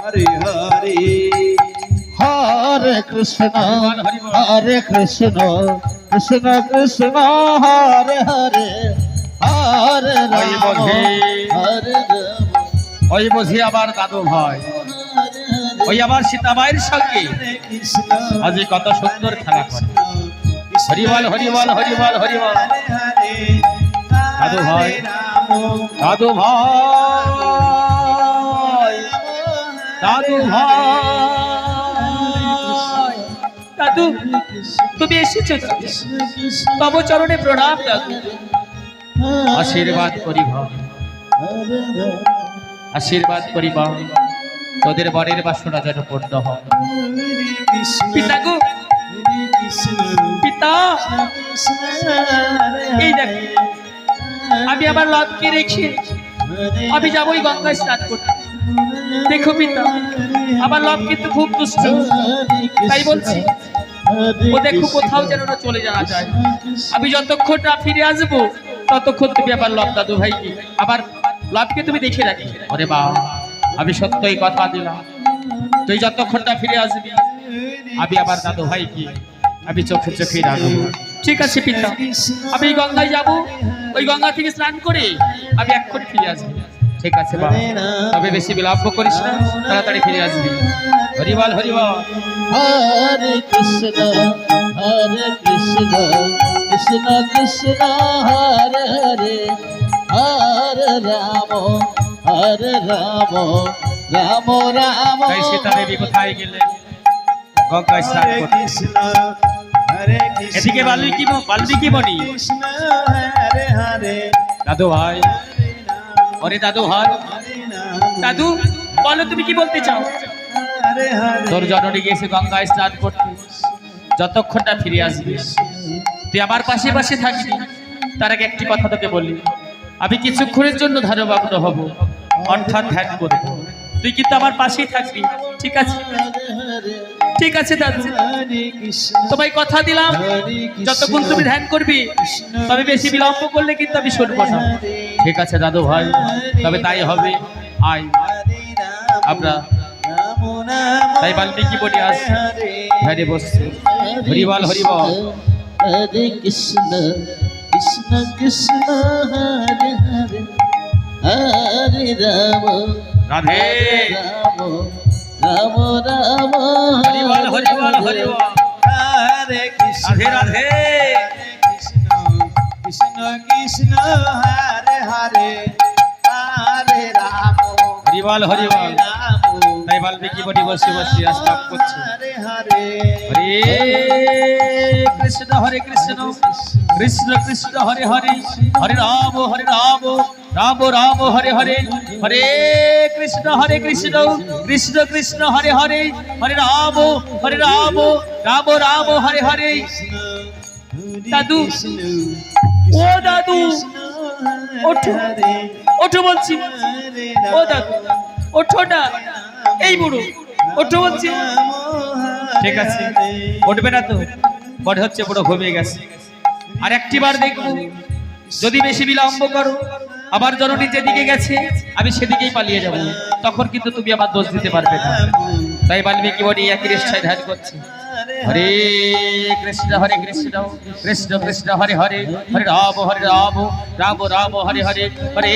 হরে হরে হরে কৃষ্ণ। হরে কৃষ্ণ কৃষ্ণ কৃষ্ণ হরে হরে হরে। হরে ওই বুঝি আবার দাদু ভাই ওই আবার সীতামায়ের সঙ্গে আজ কত সুন্দর খেলা করে হরিবল হরিবল হরিবল হরিবল হরে হরে দাদু ভাই। দাদু ভাই দাদু ভাই। দাদু তুমি এসেছ তব চরণে প্রণাম দাদু। আশীর্বাদ করি ভাই আশীর্বাদ করি ভাই তোদের বরের বাসনা যেন পূর্ণ হয়। পিতা গো। পিতা। এই দেখ আমি আমার লবকে রেখে আমি যাব ওই গঙ্গায় স্নান করতে। দেখো পিতা, আমার লব কিন্তু খুব দুষ্ট। তাই বলছি, ও দেখো কোথাও যেন না চলে যাওয়া যায়। আমি যতক্ষণ না ফিরে আসব, ততক্ষণ তুমি আবার লব দাদু ভাইকে আবার লবকে তুমি দেখে রাখি ওরে বা আমি সত্যই কথা দিলাম। তুই যতক্ষণ না ফিরে আসবি, আমি আবার দাদু ভাইকে, আমি চোখে চোখে রাখব। ঠিক আছে পিতা, আমি গঙ্গায় যাব। ওই গঙ্গা থেকে স্নান করে আমি এক্ষুনি ফিরে আসব। ঠিক আছে বা তবে বেশি বিলম্ব করিস না তাড়াতাড়ি ফিরে আসবি। হরিবল হরিবল। হরে কৃষ্ণ হরে কৃষ্ণ কৃষ্ণ কৃষ্ণ হরে হরে। হরে রাম হরে রাম রাম রাম। সীতা দেবী কোথায় গেলেন গঙ্গায় স্নান কৃষ্ণ এদিকে বাল্মীকি বাল্মীকি মণি। কৃষ্ণ হরে হরে। দাদু ভাই। ওরে দাদু, হর। দাদু, বলো তুমি কি বলতে চাও? তোর জননী গিয়েছে গঙ্গায় স্নান করতে। যতক্ষণটা ফিরে আসবি, তুই আমার পাশে পাশে থাকবি। তার আগে একটি কথা তোকে বলি। আমি কিছুক্ষণের জন্য ধারবাগ্ন হব। অর্থাৎ ধ্যান করব। তুই কিন্তু আমার পাশেই থাকবি। ঠিক আছে? ঠিক আছে, দাদু। তোমায় কথা দিলাম। যতক্ষণ তুমি ধ্যান করবি, তবে বেশি বিলম্ব করলে কিন্তু আমি শুনব না। ঠিক আছে, দাদু ভাই। তবে তাই হবে। আয়। আমরা তাই বাল্মীকি বলি হরে ধ্যানে বসছি হরিবল হরিবল। হরে কৃষ্ণ কৃষ্ণ কৃষ্ণ, হরে হরে। হরে রাম। রাধে। রাম রাম রাম হরিবল হরিবল হরিবল। হরে কৃষ্ণ রাধে রাধে। কৃষ্ণ কৃষ্ণ কৃষ্ণ হরে হরে হরে রাম হরিবল হরিবল। রাম তাই বাল্মীকি বলি বসে বসে আস্তাব করছে। হরে হরে হরে কৃষ্ণ হরে কৃষ্ণ। কৃষ্ণ কৃষ্ণ, হরে হরে। হরে রাম হরে রাম। রাম রাম, হরে হরে হরে কৃষ্ণ হরে কৃষ্ণ কৃষ্ণ কৃষ্ণ, হরে হরে হরে রাম হরে রাম রাম রাম, হরে হরে। দাদু, ও দাদু, ওঠো ওঠো বলছি। ও দাদু, ওঠো না। এই বুড়ো, ওঠো বলছি। ঠিক আছে, উঠবে না তো। মনে হচ্ছে পুরো ঘুমিয়ে গেছে। আর একটি বার দেখব, যদি বেশি বিলম্ব করো আবার জননী যেদিকে গেছে, আমি সেদিকেই পালিয়ে যাব। তখন কিন্তু তুমি আমার দোষ দিতে পারবে না। তাই বাল্মীকি বলি একই রেষ্ঠায় ধ্যান করছে। হরে কৃষ্ণ হরে কৃষ্ণ কৃষ্ণ কৃষ্ণ হরে হরে। হরে রাম হরে রাম রাম রাম হরে হরে। হরে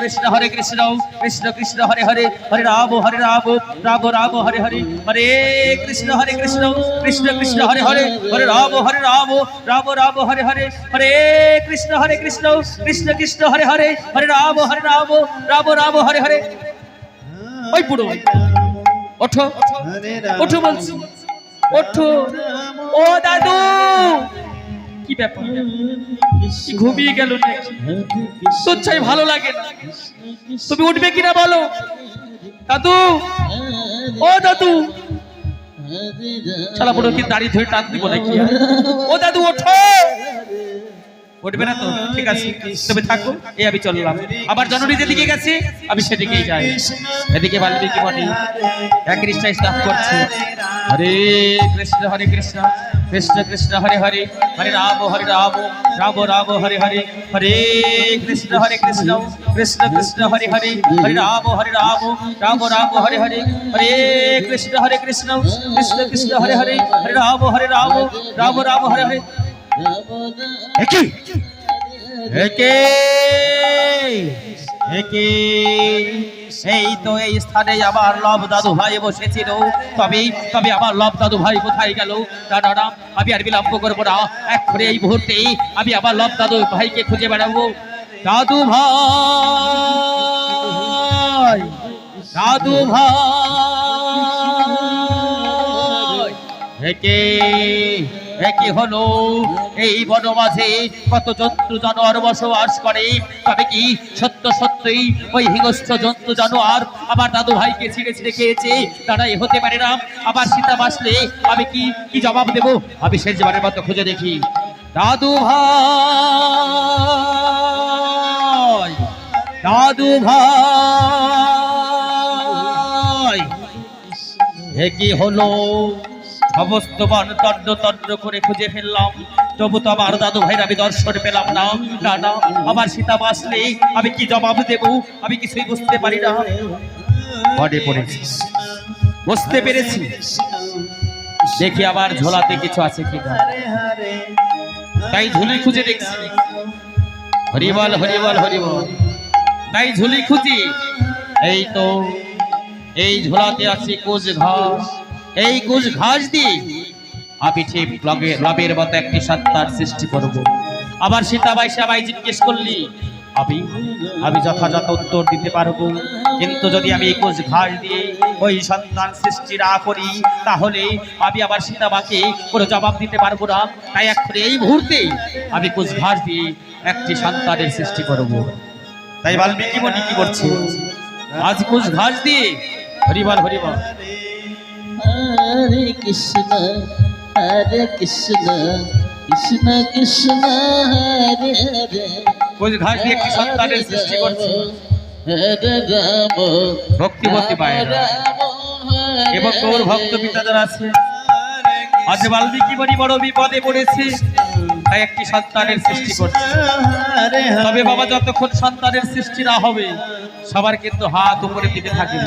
কৃষ্ণ হরে কৃষ্ণ কৃষ্ণ কৃষ্ণ হরে হরে। হরে রাম হরে রাম রাম রাম হরে হরে। হরে কৃষ্ণ হরে কৃষ্ণ কৃষ্ণ কৃষ্ণ হরে হরে। হরে রাম হরে রাম রাম রাম হরে হরে। হরে কৃষ্ণ হরে কৃষ্ণ কৃষ্ণ কৃষ্ণ হরে হরে। হরে রাম হরে রাম রাম রাম হরে হরে। ওই বুড়ো ওঠো ওঠো। বলছি। ওঠো। ও দাদু! কি ব্যাপার? ঘুমিয়ে গেল সচ্ছাই ভালো লাগে না। তুমি উঠবে কিনা বলো? দাদু! ও দাদু! শালা বড় কি দাড়ি ধরে টান দিব নাকি? ও দাদু, ওঠো! উঠবে না তো? ঠিক আছে তবে থাকো, এই আমি চললাম। আবার জননী যেদিকে গেছে, আমি সেদিকেই যাই। এদিকে বাল্মীকি মণি এক কৃষ্ণায় স্নান করছে। হরে কৃষ্ণ হরে কৃষ্ণ কৃষ্ণ কৃষ্ণ, হরে হরে হরে রাম হরে রাম রাম রাম, হরে হরে হরে কৃষ্ণ হরে কৃষ্ণ কৃষ্ণ কৃষ্ণ, হরে হরে হরে রাম হরে রাম রাম রাম, হরে হরে হরে কৃষ্ণ হরে কৃষ্ণ কৃষ্ণ কৃষ্ণ, হরে হরে হরে রাম হরে রাম রাম রাম, হরে হরে একি? একে? একে? এই তো এই স্থানে আমার লব দাদু ভাই বসেছিল। তবে তবে আমার লব দাদু ভাই কোথায় গেল? দাদা আমি আর বিলম্ব করব না। এক্ষণে এই মুহূর্তে আমি আমার লব দাদু ভাইকে খুঁজে বেড়াবো। দাদু ভাই দাদু ভাই একে হলো। এই বনমাঝে কত জন্তু জানোয়ার বসবাস করে। তবে কি সত্য সত্যই? ওই হিংস্র জন্তু জানোয়ার আমার দাদু ভাইকে ছিঁড়ে ছিঁড়ে খেয়েছে। তারা এ হতে পারে না। আবার সীতা বাসলে আমি কি কি জবাব দেব? আমি শেষবারের মতো খুঁজে দেখি। দাদু ভাই দাদু ভাই কি হলো? সমস্ত বন তন্ন তন্ন করে খুঁজে ফেললাম। তবু তো আমার দাদু ভাইয়ের আমি দর্শন পেলাম না। না না আমার সীতা বাসলে আমি কি জবাব দেব? আমি কিছুই বুঝতে পারি না। বডে পড়েছি। বুঝতে পেরেছি। দেখি আবার ঝোলাতে কিছু আছে হরে হরে তাই ঝুলি খুঁজে দেখছি। হরিবল হরিবল হরিবল। তাই ঝুলি খুঁজি। এই তো এই ঝোলাতে আছে কুচ ঘাস। এই কুচ ঘাস দিয়ে আমি ঠিক লগে লবের মতো একটি সত্তার সৃষ্টি করব। আবার সীতাবাই সাবাই জিজ্ঞেস করলি আমি আমি যথাযথ উত্তর দিতে পারব কিন্তু যদি আমি এই কুচ ঘাস দিয়ে ওই সন্তান সৃষ্টি না করি তাহলে আমি আবার সীতাবাকে কোনো জবাব দিতে পারব না। তাই এখন এই মুহূর্তে আমি কুচ ঘাস দিয়ে একটি সন্তানের সৃষ্টি করব। তাই বাল্মীকি মনি কি করছে? আজ কুচ ঘাস দিয়ে হরিবার হরিবার হরে কৃষ্ণ হরে কৃষ্ণ কৃষ্ণ কৃষ্ণ হরে হরে। ঘাস দিয়ে একটি সন্তানের সৃষ্টি করছে? হরে রাম ভক্তিবতী মায়েরা এবং গৌর ভক্ত পিতা যারা আছে। আজ বাল্মীকি মনি বড় বিপদে পড়েছে তাই একটি সন্তানের সৃষ্টি করছে। তবে বাবা যতক্ষণ সন্তানের সৃষ্টি না হবে সবার কিন্তু হাত উপরে দিকে থাকবে।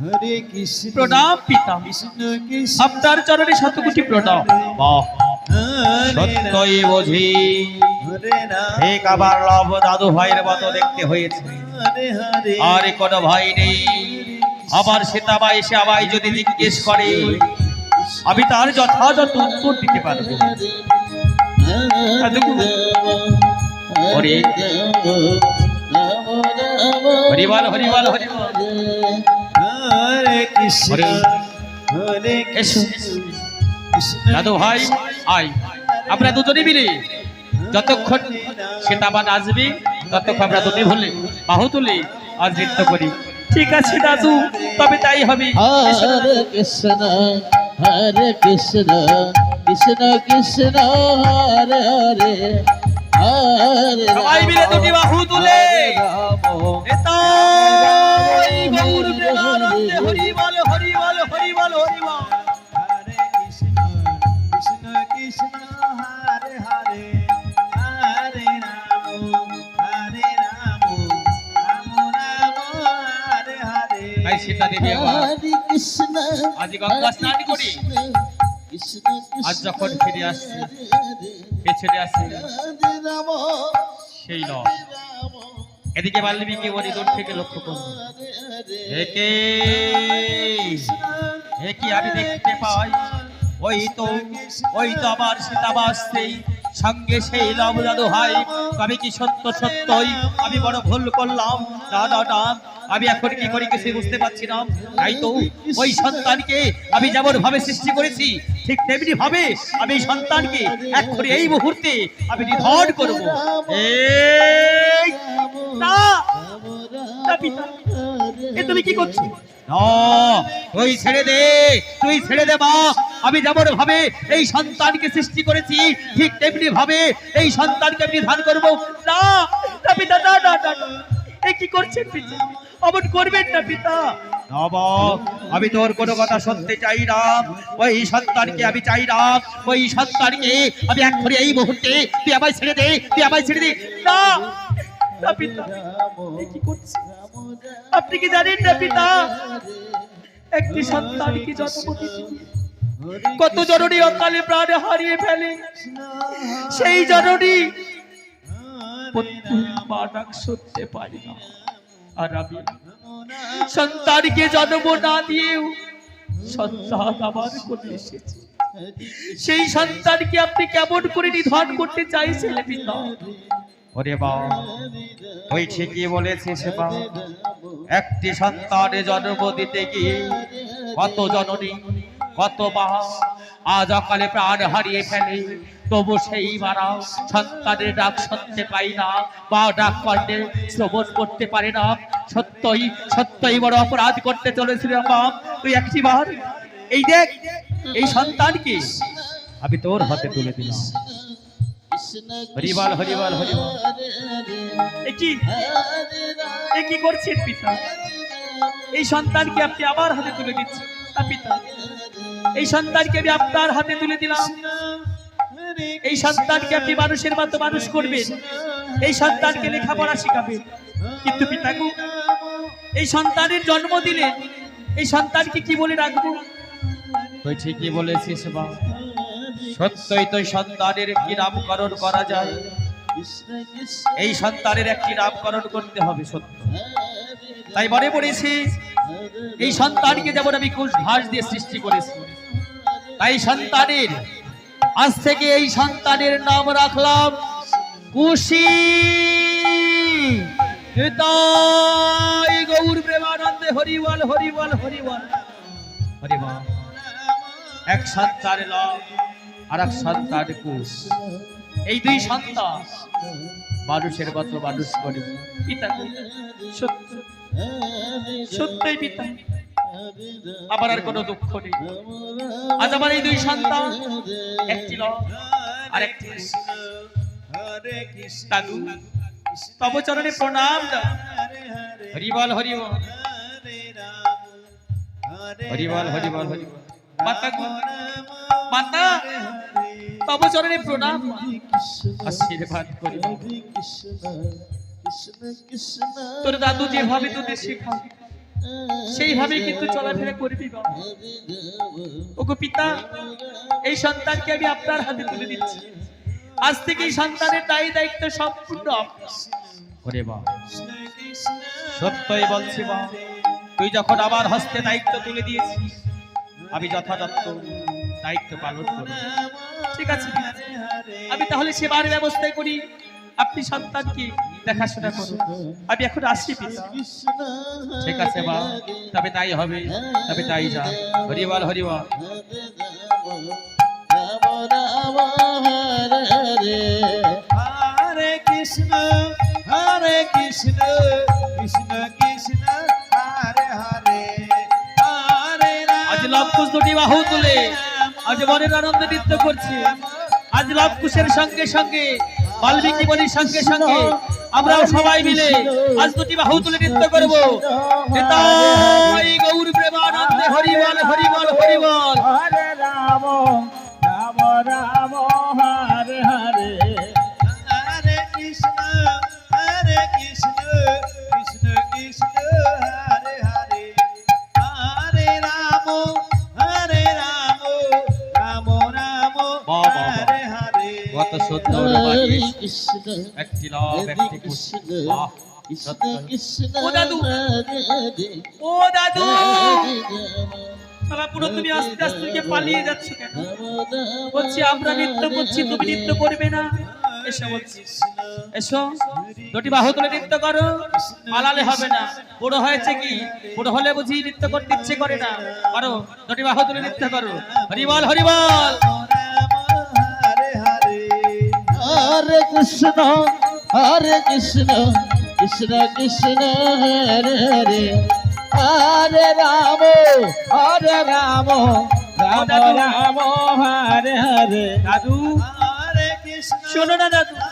হরে কৃষ্ণ প্রণাম পিতা। কৃষ্ণ কৃষ্ণ আপনার চরণে শতকোটি প্রণাম। বাহ। সত্যই বুঝি। ঠিক আবার লব দাদু ভাইয়ের মতো দেখতে হয়েছে। আর কোনো ভাই নেই। আবার সীতাবা এসে আমায় যদি জিজ্ঞেস করে আমি তার যথাযথ উত্তর দিতে পারব। হরে হরিবল হরিবল হরিবল। হরে কৃষ্ণ হরে। দাদু ভাই আয়। আমরা দুজনে মিলে যতক্ষণ সীতাবা নাচবে ততক্ষণ আমরা দুটি ভুলে বাহু তুলে আজ নৃত্য করি। ঠিক আছে দাদু তবে তাই হবে। হরে কৃষ্ণ হরে কৃষ্ণ কৃষ্ণ কৃষ্ণ হরে হরে হরে সবাই মিলে দুটি বাহু তুলে। গৌর প্রেমানন্দে হরি বল হরি বল। হরি বল হরি বল হরে কৃষ্ণ কৃষ্ণ কৃষ্ণ হরে হরে হরে রাম হরে রাম রাম রাম হরে হরে। তাই সীতা দেবী হরে কৃষ্ণ আজ গঙ্গা স্নান করি। কৃষ্ণ কৃষ্ণ আজ যখন ফিরে আসছে পেছনে আসছে। সেই নয় এদিকে বাল্মীকি বলি দূর থেকে লক্ষ্য করুন। একে একে আমি দেখতে পাই? ওই তো ওই তো আমার সীতাবাস সেই সঙ্গে সেই লব দাদু ভাই তবে কি সত্য সত্যই? আমি বড় ভুল করলাম। না না আমি এখন কি করি কিছু বুঝতে পারছি না। তাই তো, ওই সন্তানকে আমি যেমন ভাবে সৃষ্টি করেছি ঠিক তেমনি ভাবে আমি সন্তানকে এখন এই মুহূর্তে আমি নিধন করব। এ তুমি কি করছ? তুই ছেড়ে দে, তুই ছেড়ে দে, মা। আমি যেমন ভাবে এই সন্তানকে সৃষ্টি করেছি, ঠিক তেমনি ভাবে এই সন্তানকে আমি ধান করব। না পিতা না না না। এ কি করছেন পিতা? অমন করবেন না পিতা। আমি তোর কোনো কথা শুনতে চাই না। ওই সন্তানকে আমি চাই না। ওই সন্তানকে আমি এক্ষুনি এই মুহূর্তে তুই আমায় ছেড়ে দে তুই আমায় ছেড়ে দে। না না পিতা। কি করছে? আপনি কি জানেন না পিতা? একটি সন্তানকে জন্ম দিতে কত জননী অকালে প্রাণ হারিয়ে ফেলে। সেই জননী মা ডাক শুনতে পারি না। সন্তানকে জন্ম না দিয়েও সন্তান কোলে এসেছে। সেই সন্তানকে আপনি কেমন করে নিধন করতে চাইছেন পিতা? ওরে বা ওই ঠিকই বলেছিস বা একটি সন্তানের জন্ম দিতে গিয়ে কত জননী, কত আজ অকালে প্রাণ হারিয়ে ফেলে। তবু সেই মারা সন্তানের ডাক শুনতে পাই না, বা ডাক করলে শ্রবণ করতে পারে না। সত্যই সত্যই বড় অপরাধ করতে চলেছিল মা তুই একটি বার, এই দেখ, এই সন্তানকে আমি তোর হাতে তুলে দিলাম। হরিবাল হরিবাল হরিবাল। কি? এ কি করছেন পিতা? এই সন্তানকে আপনি আমার হাতে তুলে দিচ্ছেন। পিতা? এই সন্তানকে আমি আপনার হাতে তুলে দিলাম। এই সন্তানকে আপনি মানুষের মতো মানুষ করবেন। এই সন্তানকে লেখাপড়া শিখাবেন। কিন্তু পিতা গো, এই সন্তানের জন্ম দিলেন এই সন্তানকে কি বলে রাখব? তুই ঠিকই বলেছিস বা সত্যই তো সন্তানের একটি নামকরণ করা যায়। এই সন্তানের একটি নামকরণ করতে হবে সত্য। তাই মনে পড়েছে এই সন্তানকে যেমন আমি কোষ ঘাস দিয়ে সৃষ্টি করেছি তাই সন্তানের, আজ থেকে এই সন্তানের নাম রাখলাম কুশি। গৌর প্রেমানন্দে হরিবল হরিবল হরিবল। হরিমা এক সন্তানের লাভ আর এক সন্তান কুশ। এই দুই সন্তান মানুষের মতো মানুষ করে। পিতা, সত্য। সত্যই পিতা। আমার আর কোনো দুঃখ নেই। আজ আমার এই দুই সন্তান একটি লব আর একটি। দাদু তব চরণে প্রণাম হরিবল হরিবল হরিবল হরিবল হরিবল মাতা মাতা তব চরণে প্রণাম। আশীর্বাদ করি। তোর দাদু যেভাবে তোদের শেখায় সেইভাবে কিন্তু চলাফেরা করবি ওগো পিতা এই সন্তানকে আমি আপনার হাতে তুলে দিচ্ছি। আজ থেকে এই সন্তানের দায়ী দায়িত্ব সম্পূর্ণ। ওরে বা সত্যই বলছি বা তুই যখন আমার হস্তে দায়িত্ব তুলে দিয়েছিস আমি যথাযথ দায়িত্ব পালন করব। ঠিক আছে আমি তাহলে সেবার ব্যবস্থায় করি। আপনি সন্তানকে দেখাশোনা করুন। আমি এখন আসি পিতা। ঠিক আছে বা তবে তাই হবে তবে তাই যা। হরিবল হরিবল হরে কৃষ্ণ হরে কৃষ্ণ কৃষ্ণ কৃষ্ণ হরে হরে হরে আজ লবকুশ দুটি বাহু তুলে আজ মনের আনন্দে নৃত্য করছে। আজ লবকুশের সঙ্গে সঙ্গে বাল্মীকি বলির সঙ্গে সঙ্গে আমরাও সবাই মিলে আজ দুটি বাহু তুলে নৃত্য করব। গৌর প্রেমানন্দে হরিবল হরিবল হরিবল। রাম রাম রাম। নৃত্য এসো দুটি নৃত্য করো পালালে হবে না বুড়ো হয়েছে কি বুড়ো হলে বুঝি নৃত্য করতে ইচ্ছে করে না করো দুটি বাহু তুলে নৃত্য করো হরিবল হরিবল হরে কৃষ্ণ হরে কৃষ্ণ কৃষ্ণ কৃষ্ণ হরে হরে। হরে রাম হরে রাম রাম রাম হরে হরে। দাদু হরে কৃষ্ণ। শোনো না দাদু।